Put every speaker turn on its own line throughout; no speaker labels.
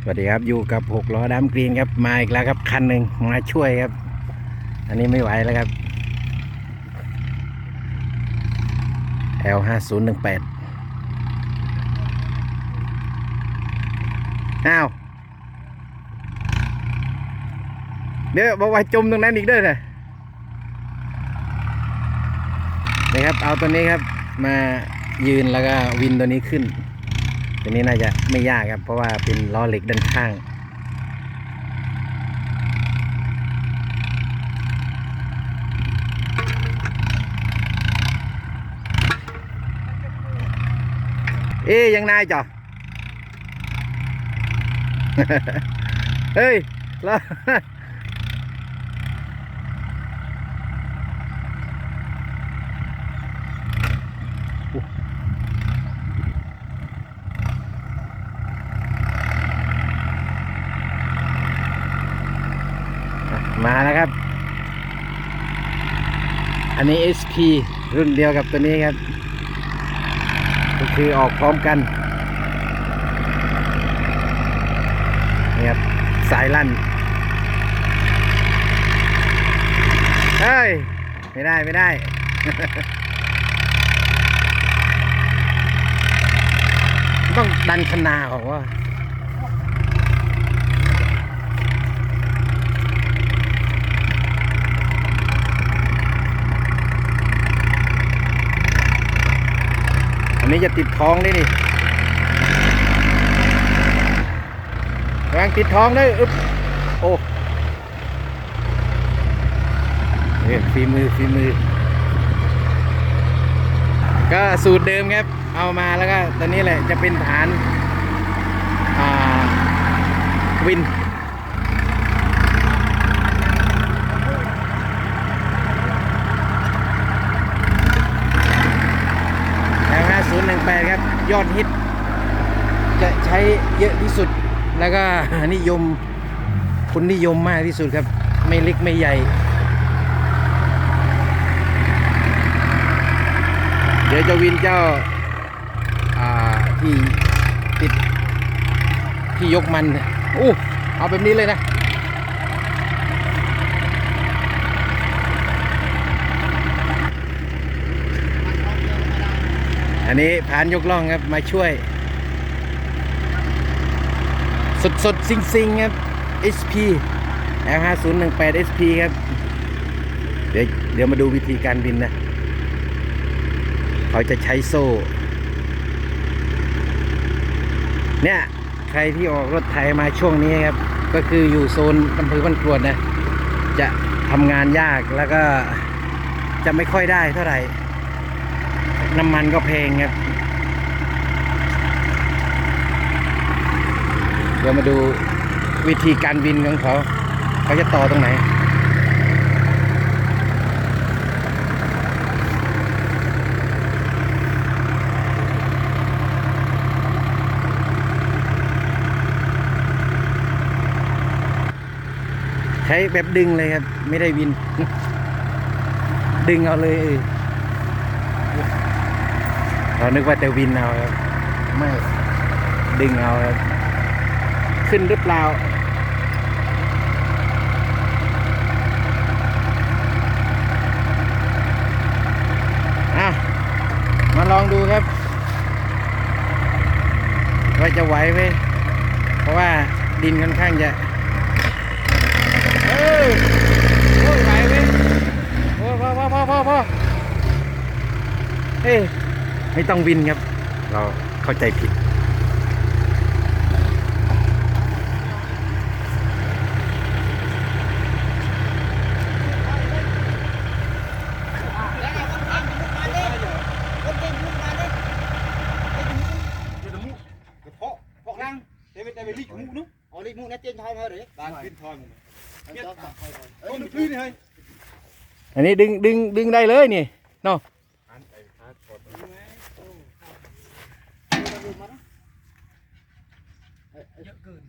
สวัสดีครับอยู่กับหกล้อดำกรีนครับมาอีกแล้วครับคันหนึ่งมาช่วยครับ อันนี้ไม่ไหวแล้วครับ L ห้าศูนย์หนึ่งแปดอ้าวเดี๋ยวบอกว่าจมตรงนั้นอีกเด้อนะนี่ครับเอาตัวนี้ครับมายืนแล้วก็วินตัวนี้ขึ้น ตัวนี้น่าจะไม่ยากครับ เพราะว่าเป็นล้อเหล็กด้านข้าง เอ๊ยังนายจ่อเฮ้ยแล้ว มาแล้วครับ อันนี้ SP รุ่นเดียวกับตัวนี้ครับ ก็คือออกพร้อมกันนี่ครับสายลั่นเฮ้ย ไม่ได้ไม่ได้ต้องดันคนาของว่า อั นี้จะติดท้องด้วยนี่กำลังติดท้องด้วยอึ๊บโอ้เนี่ยฝีมือฝีมือ ก็สูตรเดิมครับ เอามาแล้วก็ตอนนี้แหละจะเป็นฐาน อ่า วิน แล้ว5018 ครับ ยอดฮิต จะใช้เยอะที่สุด แล้วก็นิยมคนนิยมมากที่สุดครับ ไม่เล็กไม่ใหญ่ เดี๋ยวจะวินเจ้าาที่ติดที่ยกมันโอ้เอาแบบนี้เลยนะ อันนี้ผานยกล่องครับมาช่วย สดสดซิงซิงครับ SP L 5 0 1 8 SP ครับ เดี๋ยวเดี๋ยวมาดูวิธีการบินนะ เขาจะใช้โซ่ เนี่ย ใครที่ออกรถไถมาช่วงนี้ครับ ก็คืออยู่โซนอำเภอบ้านกรวดนะ จะทำงานยากแล้วก็จะไม่ค่อยได้เท่าไหร่ น้ำมันก็แพงครับ เดี๋ยวมาดูวิธีการบินของเขา เขาจะต่อตรงไหนใช้แบบดึงเลยครับ ไม่ได้วิน ดึงเอาเลย เออเรานึกว่าจะวินเอาครับไม่ดึงเอาครับขึ้นหรือเปล่าอะมาลองดูครับ ว่าจะไหวไหมเพราะว่าดินค่อนข้างจะเออโอ้ยไหวไหมโอ้พอพอพอพอพอเอ้ย ไม่ต้องวินครับ เราเข้าใจผิด
Cái đống mũ, cái phọ, phọ lăng. Thế bên đây bên lịch mũ nữa.
Ở đây mũ nó trên thôi thôi đấy.
Đang bên thôi mà.
Anh cho cả thôi thôi.
Con được phi này hay.
อันนี้ดึงดึงดึงได้เลยนี่เนาะ เยอะเกิน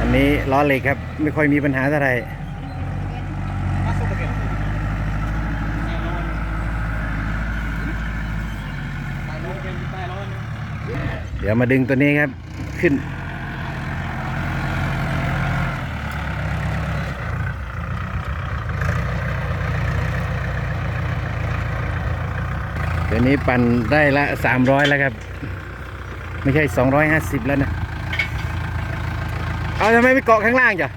อันนี้ล้อเหล็กครับ ไม่ค่อยมีปัญหาอะไรเดี๋ยวมาดึงตัวนี้ครับขึ้น ดี๋ยวนี้ปั่นได้ละสามร้อยแล้วครับ ไม่ใช่สองร้อยห้าสิบแล้วนะ เอาทำไมไม่เกาะข้างล่างจ้ะ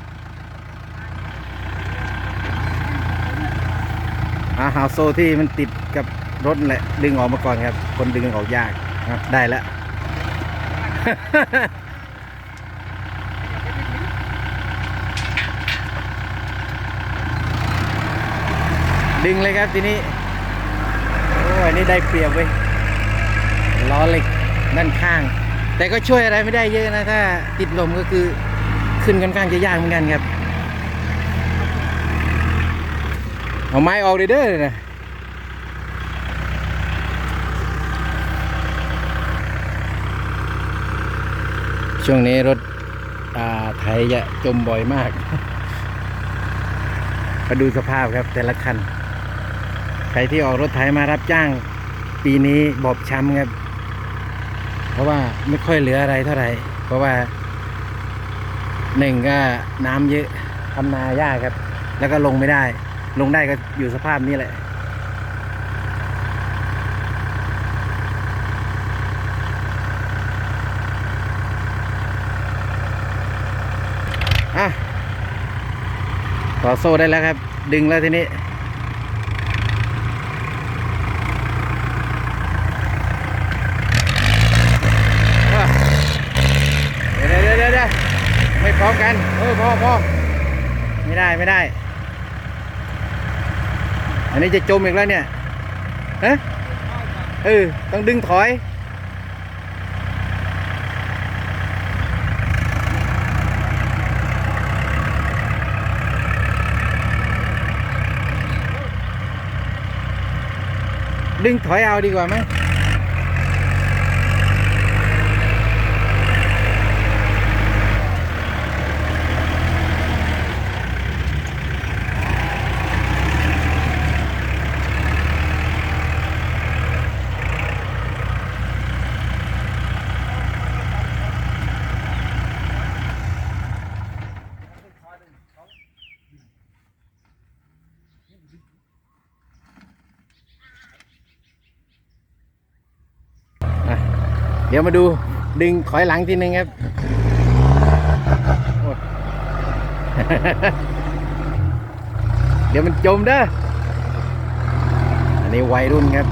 อาหาโซที่มันติดกับรถแหละ ดึงออกมาก่อนครับ คนดึงออกยากอะได้แล้วดึงเลยครับทีนี้ นนี่ได้เปรียบเว้ยล้อเหล็กด้านข้าง แต่ก็ช่วยอะไรไม่ได้เยอะนะ ถ้าติดลมก็คือขึ้นค่อนข้างจะยากเหมือนกันครับ เอาไม้ออกเลยเด้อนะช่วงนี้รถไทยจะจมบ่อยมาก มาดูสภาพครับแต่ละคัน ใครที่ออกรถไถมารับจ้าง ปีนี้บอบช้ำครับ เพราะว่าไม่ค่อยเหลืออะไรเท่าไหร่ เพราะว่าหนึ่งก็น้ำเยอะทำนายากครับ แล้วก็ลงไม่ได้ ลงได้ก็อยู่สภาพนี้แหละอะต่อโซ่ได้แล้วครับ ดึงแล้วทีนี้ อะเดี๋ยวเดี๋ยวเดี๋ยวเดี๋ยวไม่พร้ อมกัน เออพอพอไม่ได้ไม่ได้ อันนี้จะจมอีกแล้วเนี่ยฮะเออ ต้องดึงถอยดึงถอยเอาดีกว่าไหม เดี๋ยวมาดูดึงถอยหลังทีนึงครับ เดี๋ยวมันจมเด้อ อันนี้วัยรุ่นครับ